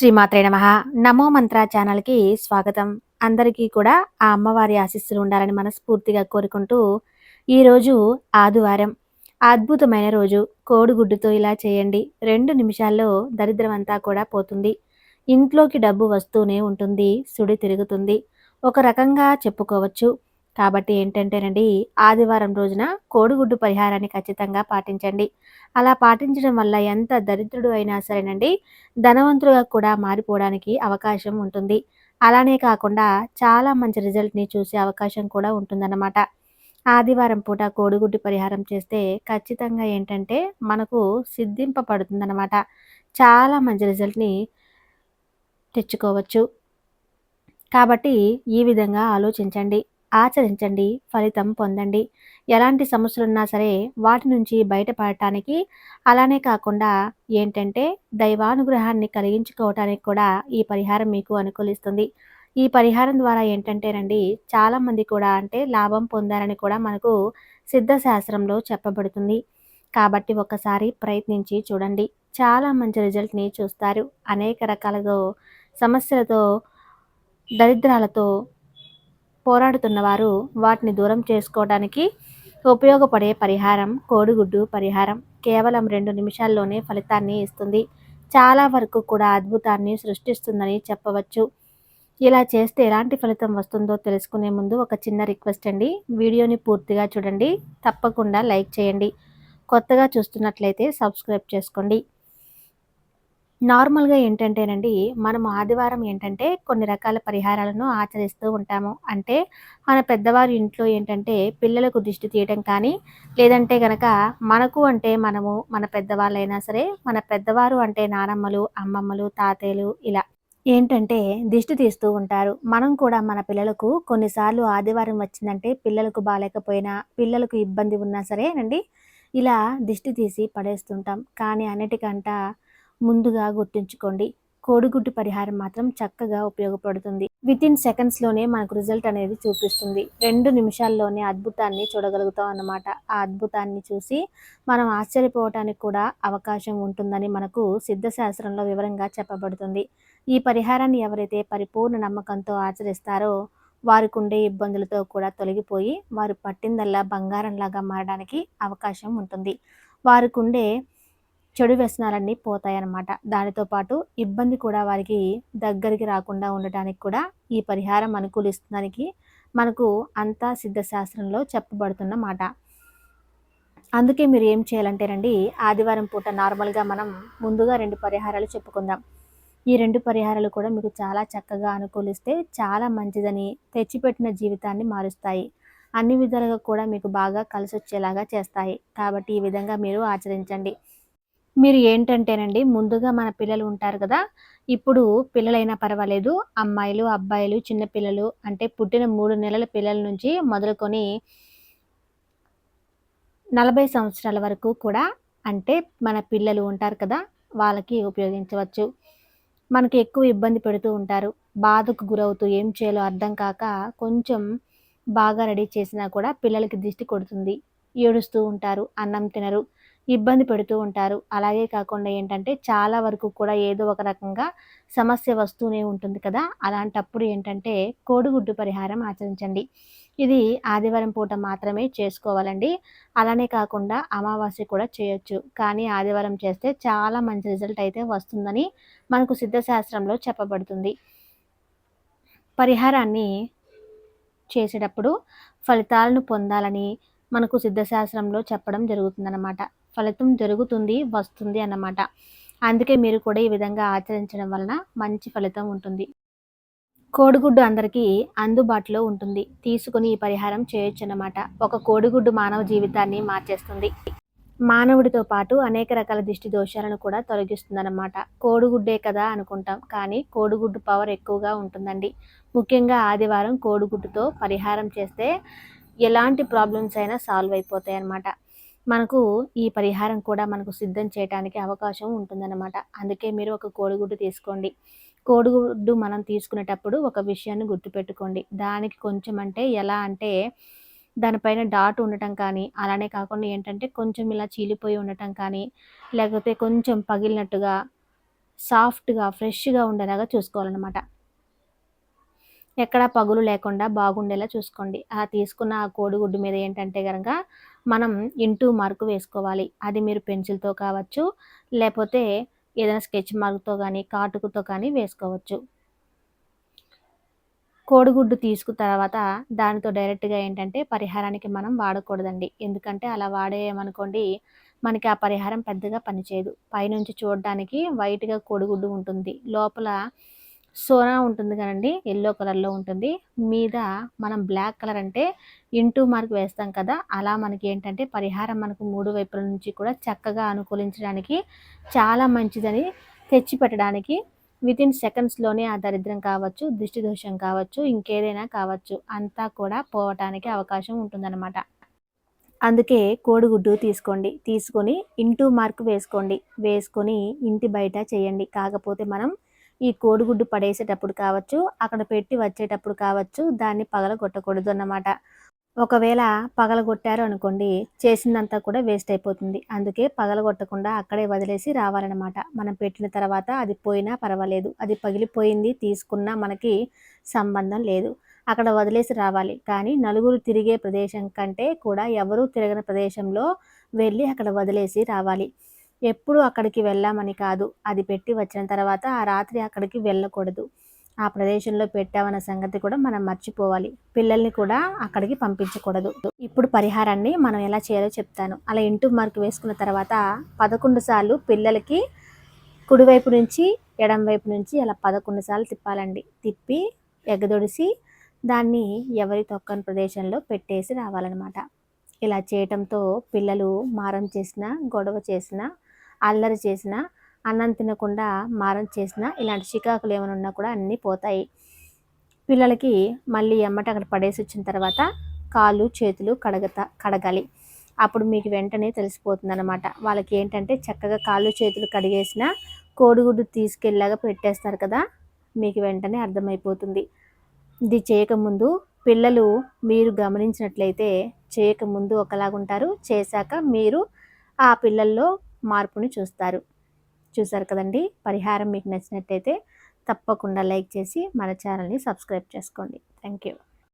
శ్రీమాత్రే నమ. నమో మంత్ర ఛానల్కి స్వాగతం. అందరికీ కూడా ఆ అమ్మవారి ఆశీస్సులు ఉండాలని మనస్ఫూర్తిగా కోరుకుంటూ ఈరోజు ఆదివారం. అద్భుతమైన రోజు. కోడిగుడ్డుతో ఇలా చేయండి. రెండు నిమిషాల్లో దరిద్రం అంతా కూడా పోతుంది. ఇంట్లోకి డబ్బు వస్తూనే ఉంటుంది. సుడి తిరుగుతుంది. ఒక రకంగా చెప్పుకోవచ్చు. కాబట్టి ఏంటంటేనండి ఆదివారం రోజున కోడిగుడ్డు పరిహారాన్ని ఖచ్చితంగా పాటించండి. అలా పాటించడం వల్ల ఎంత దరిద్రుడు అయినా సరేనండి ధనవంతులుగా కూడా మారిపోవడానికి అవకాశం ఉంటుంది. అలానే కాకుండా చాలా మంచి రిజల్ట్ని చూసే అవకాశం కూడా ఉంటుందన్నమాట. ఆదివారం పూట కోడిగుడ్డు పరిహారం చేస్తే ఖచ్చితంగా ఏంటంటే మనకు సిద్ధింపబడుతుందన్నమాట. చాలా మంచి రిజల్ట్ని తెచ్చుకోవచ్చు. కాబట్టి ఈ విధంగా ఆలోచించండి. ఆచరించండి ఫలితం పొందండి. ఎలాంటి సమస్యలున్నా సరే వాటి నుంచి బయటపడటానికి అలానే కాకుండా ఏంటంటే దైవానుగ్రహాన్ని కలిగించుకోవటానికి కూడా ఈ పరిహారం మీకు అనుకూలిస్తుంది. ఈ పరిహారం ద్వారా ఏంటంటేనండి చాలామంది కూడా అంటే లాభం పొందారని కూడా మనకు సిద్ధశాస్త్రంలో చెప్పబడుతుంది. కాబట్టి ఒకసారి ప్రయత్నించి చూడండి. చాలా మంచి రిజల్ట్ని చూస్తారు. అనేక రకాలుగా సమస్యలతో దరిద్రాలతో పోరాడుతున్నవారు వాటిని దూరం చేసుకోవడానికి ఉపయోగపడే పరిహారం కోడిగుడ్డు పరిహారం కేవలం రెండు నిమిషాల్లోనే ఫలితాన్ని ఇస్తుంది. చాలా వరకు కూడా అద్భుతాన్ని సృష్టిస్తుందని చెప్పవచ్చు. ఇలా చేస్తే ఎలాంటి ఫలితం వస్తుందో తెలుసుకునే ముందు ఒక చిన్న రిక్వెస్ట్ అండి. వీడియోని పూర్తిగా చూడండి. తప్పకుండా లైక్ చేయండి. కొత్తగా చూస్తున్నట్లయితే సబ్స్క్రైబ్ చేసుకోండి. నార్మల్గా ఏంటంటేనండి మనం ఆదివారం ఏంటంటే కొన్ని రకాల పరిహారాలను ఆచరిస్తూ ఉంటాము. అంటే మన పెద్దవారి ఇంట్లో ఏంటంటే పిల్లలకు దిష్టి తీయడం కానీ లేదంటే గనక మనకు అంటే మనము మన పెద్దవాళ్ళైనా సరే మన పెద్దవారు అంటే నానమ్మలు అమ్మమ్మలు తాతయ్యలు ఇలా ఏంటంటే దిష్టి తీస్తూ ఉంటారు. మనం కూడా మన పిల్లలకు కొన్నిసార్లు ఆదివారం వచ్చిందంటే పిల్లలకు బాగాలేకపోయినా పిల్లలకు ఇబ్బంది ఉన్నా సరేనండి ఇలా దిష్టి తీసి పడేస్తుంటాం. కానీ అన్నిటికంట ముందుగా గుర్తుంచుకోండి కోడిగుడ్డు పరిహారం మాత్రం చక్కగా ఉపయోగపడుతుంది. విత్ ఇన్ సెకండ్స్లోనే మనకు రిజల్ట్ అనేది చూపిస్తుంది. రెండు నిమిషాల్లోనే అద్భుతాన్ని చూడగలుగుతాం అన్నమాట. ఆ అద్భుతాన్ని చూసి మనం ఆశ్చర్యపోవటానికి కూడా అవకాశం ఉంటుందని మనకు సిద్ధశాస్త్రంలో వివరంగా చెప్పబడుతుంది. ఈ పరిహారాన్ని ఎవరైతే పరిపూర్ణ నమ్మకంతో ఆచరిస్తారో వారికి ఉండే ఇబ్బందులతో కూడా తొలగిపోయి వారు పట్టిందల్లా బంగారంలాగా మారడానికి అవకాశం ఉంటుంది. వారికి ఉండే చెడు వ్యసనాలన్నీ పోతాయన్నమాట. దానితో పాటు ఇబ్బంది కూడా వారికి దగ్గరికి రాకుండా ఉండటానికి కూడా ఈ పరిహారం అనుకూలిస్తుందానికి మనకు అంతా సిద్ధశాస్త్రంలో చెప్పబడుతున్న మాట అందుకే మీరు ఏం చేయాలంటేనండి ఆదివారం పూట నార్మల్గా మనం ముందుగా రెండు పరిహారాలు చెప్పుకుందాం. ఈ రెండు పరిహారాలు కూడా మీకు చాలా చక్కగా అనుకూలిస్తే చాలా మంచిదని తెచ్చిపెట్టిన జీవితాన్ని మారుస్తాయి. అన్ని విధాలుగా కూడా మీకు బాగా కలిసి వచ్చేలాగా చేస్తాయి. కాబట్టి ఈ విధంగా మీరు ఆచరించండి. మీరు ఏంటంటేనండి ముందుగా మన పిల్లలు ఉంటారు కదా ఇప్పుడు పిల్లలైనా పర్వాలేదు అమ్మాయిలు అబ్బాయిలు చిన్న పిల్లలు అంటే పుట్టిన మూడు నెలల పిల్లల నుంచి మొదలుకొని నలభై సంవత్సరాల వరకు కూడా అంటే మన పిల్లలు ఉంటారు కదా వాళ్ళకి ఉపయోగించవచ్చు. మనకి ఎక్కువ ఇబ్బంది పెడుతూ ఉంటారు బాధకు గురవుతూ ఏం చేయాలో అర్థం కాక కొంచెం బాగా రెడీ చేసినా కూడా పిల్లలకి దిష్టి కొడుతుంది ఏడుస్తూ ఉంటారు అన్నం తినరు. ఇబ్బంది పెడుతూ ఉంటారు. అలాగే కాకుండా ఏంటంటే చాలా వరకు కూడా ఏదో ఒక రకంగా సమస్య వస్తూనే ఉంటుంది కదా. అలాంటప్పుడు ఏంటంటే కోడిగుడ్డు పరిహారం ఆచరించండి. ఇది ఆదివారం పూట మాత్రమే చేసుకోవాలండి. అలానే కాకుండా అమావాస్య కూడా చేయొచ్చు. కానీ ఆదివారం చేస్తే చాలా మంచి రిజల్ట్ అయితే వస్తుందని మనకు సిద్ధశాస్త్రంలో చెప్పబడుతుంది. పరిహారాన్ని చేసేటప్పుడు ఫలితాలను పొందాలని మనకు సిద్ధశాస్త్రంలో చెప్పడం జరుగుతుందన్నమాట. ఫలితం జరుగుతుంది వస్తుంది అన్నమాట. అందుకే మీరు కూడా ఈ విధంగా ఆచరించడం వలన మంచి ఫలితం ఉంటుంది. కోడిగుడ్డు అందరికీ అందుబాటులో ఉంటుంది. తీసుకుని ఈ పరిహారం చేయొచ్చు అన్నమాట ఒక కోడిగుడ్డు మానవ జీవితాన్ని మార్చేస్తుంది. మానవుడితో పాటు అనేక రకాల దిష్టి దోషాలను కూడా తొలగిస్తుందన్నమాట. కోడిగుడ్డే కదా అనుకుంటాం కానీ కోడిగుడ్డు పవర్ ఎక్కువగా ఉంటుందండి. ముఖ్యంగా ఆదివారం కోడిగుడ్డుతో పరిహారం చేస్తే ఎలాంటి ప్రాబ్లమ్స్ అయినా సాల్వ్ అయిపోతాయి అన్నమాట మనకు ఈ పరిహారం కూడా మనకు సిద్ధం చేయడానికి అవకాశం ఉంటుందన్నమాట. అందుకే మీరు ఒక కోడిగుడ్డు తీసుకోండి. కోడిగుడ్డు మనం తీసుకునేటప్పుడు ఒక విషయాన్ని గుర్తుపెట్టుకోండి. దానికి కొంచెం అంటే ఎలా అంటే దానిపైన డాట్ ఉండటం కానీ అలానే కాకుండా ఏంటంటే కొంచెం ఇలా చీలిపోయి ఉండటం కానీ లేకపోతే కొంచెం పగిలినట్టుగా సాఫ్ట్గా ఫ్రెష్గా ఉండేలాగా చూసుకోవాలన్నమాట. ఎక్కడా పగులు లేకుండా బాగుండేలా చూసుకోండి. అలా తీసుకున్న ఆ కోడిగుడ్డు మీద ఏంటంటే కనుక మనం ఇంటూ మార్కు వేసుకోవాలి. అది మీరు పెన్సిల్తో కావచ్చు లేకపోతే ఏదైనా స్కెచ్ మార్క్తో కానీ కాటుకుతో కానీ వేసుకోవచ్చు. కోడిగుడ్డు తీసుకున్న తర్వాత దానితో డైరెక్ట్గా ఏంటంటే పరిహారానికి మనం వాడకూడదండి. ఎందుకంటే అలా వాడేయమనుకోండి మనకి ఆ పరిహారం పెద్దగా పనిచేయదు. పైనుంచి చూడడానికి వైట్గా కోడిగుడ్డు ఉంటుంది. లోపల సోనా ఉంటుంది కదండి ఎల్లో కలర్లో ఉంటుంది. మీద మనం బ్లాక్ కలర్ అంటే ఇంటూ మార్క్ వేస్తాం కదా అలా మనకి ఏంటంటే పరిహారం మనకు మూడు వైపుల నుంచి కూడా చక్కగా అనుకూలించడానికి చాలా మంచిదని తెచ్చి పెట్టడానికి విత్ ఇన్ సెకండ్స్లోనే ఆ దరిద్రం కావచ్చు దృష్టి దోషం కావచ్చు ఇంకేదైనా కావచ్చు అంతా కూడా పోవటానికి అవకాశం ఉంటుందన్నమాట. అందుకే కోడిగుడ్డు తీసుకోండి తీసుకొని ఇంటూ మార్క్ వేసుకోండి. వేసుకొని ఇంటి బయట చేయండి. కాకపోతే మనం ఈ కోడిగుడ్డు పడేసేటప్పుడు కావచ్చు అక్కడ పెట్టి వచ్చేటప్పుడు కావచ్చు దాన్ని పగలగొట్టకూడదు అన్నమాట ఒకవేళ పగలగొట్టారు అనుకోండి చేసిందంతా కూడా వేస్ట్ అయిపోతుంది. అందుకే పగలగొట్టకుండా అక్కడే వదిలేసి రావాలన్నమాట. మనం పెట్టిన తర్వాత అది పోయినా పర్వాలేదు. అది పగిలిపోయింది తీసుకున్నా మనకి సంబంధం లేదు. అక్కడ వదిలేసి రావాలి. కానీ నలుగురు తిరిగే ప్రదేశం కంటే కూడా ఎవరూ తిరగని ప్రదేశంలో వెళ్ళి అక్కడ వదిలేసి రావాలి. ఎప్పుడు అక్కడికి వెళ్ళామని కాదు. అది పెట్టి వచ్చిన తర్వాత ఆ రాత్రి అక్కడికి వెళ్ళకూడదు. ఆ ప్రదేశంలో పెట్టామన్న సంగతి కూడా మనం మర్చిపోవాలి. పిల్లల్ని కూడా అక్కడికి పంపించకూడదు. ఇప్పుడు పరిహారాన్ని మనం ఎలా చేయాలో చెప్తాను. అలా ఇంటూ మార్క్ వేసుకున్న తర్వాత పదకొండు సార్లు పిల్లలకి కుడివైపు నుంచి ఎడం వైపు నుంచి అలా పదకొండు సార్లు తిప్పాలండి. తిప్పి ఎగదొడిసి దాన్ని ఎవరి తొక్కని ప్రదేశంలో పెట్టేసి రావాలన్నమాట. ఇలా చేయటంతో పిల్లలు మారం చేసిన గొడవ చేసిన అల్లరి చేసిన అన్నం తినకుండా మారం చేసిన ఇలాంటి చికాకులు ఏమైనా ఉన్నా కూడా అన్నీ పోతాయి. పిల్లలకి మళ్ళీ ఎమ్మట అక్కడ పడేసి వచ్చిన తర్వాత కాళ్ళు చేతులు కడగత కడగాలి. అప్పుడు మీకు వెంటనే తెలిసిపోతుంది అనమాట వాళ్ళకి ఏంటంటే చక్కగా కాళ్ళు చేతులు కడిగేసిన కోడిగుడ్డు తీసుకెళ్ళాగా పెట్టేస్తారు కదా మీకు వెంటనే అర్థమైపోతుంది. ఇది చేయకముందు పిల్లలు మీరు గమనించినట్లయితే చేయకముందు ఒకలాగుంటారు. చేశాక మీరు ఆ పిల్లల్లో మార్పును చూస్తారు. చూసారు కదండి? పరిహారం మీకు నచ్చినట్టయితే తప్పకుండా లైక్ చేసి మన ఛానల్ని సబ్స్క్రైబ్ చేసుకోండి. Thank you.